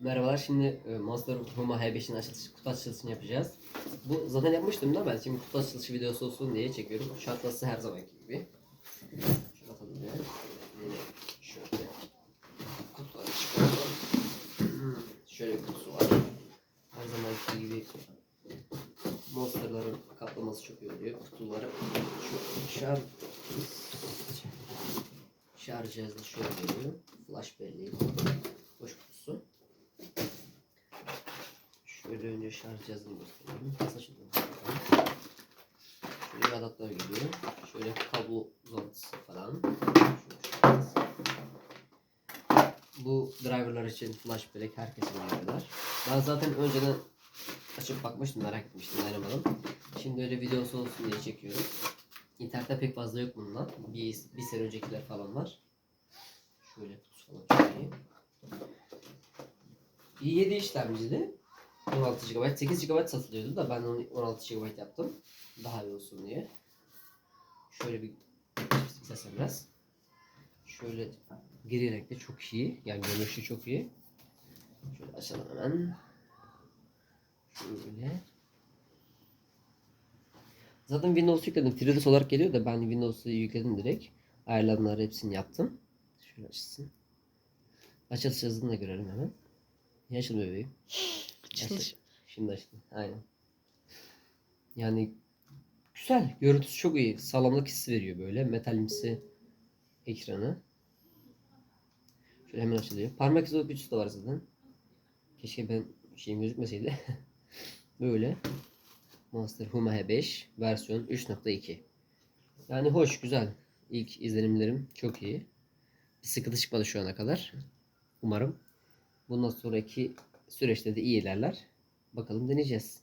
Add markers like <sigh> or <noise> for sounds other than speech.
Merhabalar. Şimdi e, Monster Huma H5'in açılış, kutu açılışını yapacağız. Bu zaten yapmıştım da ben şimdi kutu açılışı videosu olsun diye çekiyorum. Şartlası her zamanki gibi. Şöyle atalım ya. Yine şöyle kutuları çıkartalım. Şöyle bir kutusu var. Her zamanki gibi Monster'ların kaplaması çok iyi oluyor. Kutuları şu şarj şarj cihazı şöyle geliyor. Flash belleği. Boş. Şöyle önce şarj cihazını göstereyim. Saçını Şöyle adaptör geliyor. Şöyle kablo uzantısı falan. Bu driverlar için flash bellek herkesin driverlar. Ben zaten önceden açıp bakmıştım merak etmiştim dayanamadım. Şimdi öyle videosu olsun diye çekiyorum. İnternette pek fazla yok bundan. Bir, bir sene öncekiler falan var. Şöyle kutusu falan çok. İ7 işlemcili. 16 GB, 8 GB satılıyordu da ben onu 16 GB yaptım. Daha iyi olsun diye. Şöyle bir istersen biraz. Şöyle gri renkte çok iyi. Yani görünüşü çok iyi. Şöyle açalım hemen. Şöyle. Zaten Windows yükledim. FreeDOS olarak geliyor da ben Windows'u yükledim direkt. Ayarlamaları hepsini yaptım. Şöyle açılsın. Açılış hızını da görelim hemen. Niye açılmıyor bebeğim? Açılış. Şimdi açtım. Aynen. Yani güzel. Görüntüsü çok iyi. Sağlamlık hissi veriyor böyle. Metalimsi ekranı. Şöyle hemen açılıyor. Parmak izi okuyucusu da var zaten. Keşke ben şeyim gözükmeseydi. <laughs> böyle. Monster Huma H5 versiyon 3.2. Yani hoş, güzel. İlk izlenimlerim çok iyi. Bir sıkıntı çıkmadı şu ana kadar. Umarım. Bundan sonraki süreçte de iyi ilerler. Bakalım deneyeceğiz.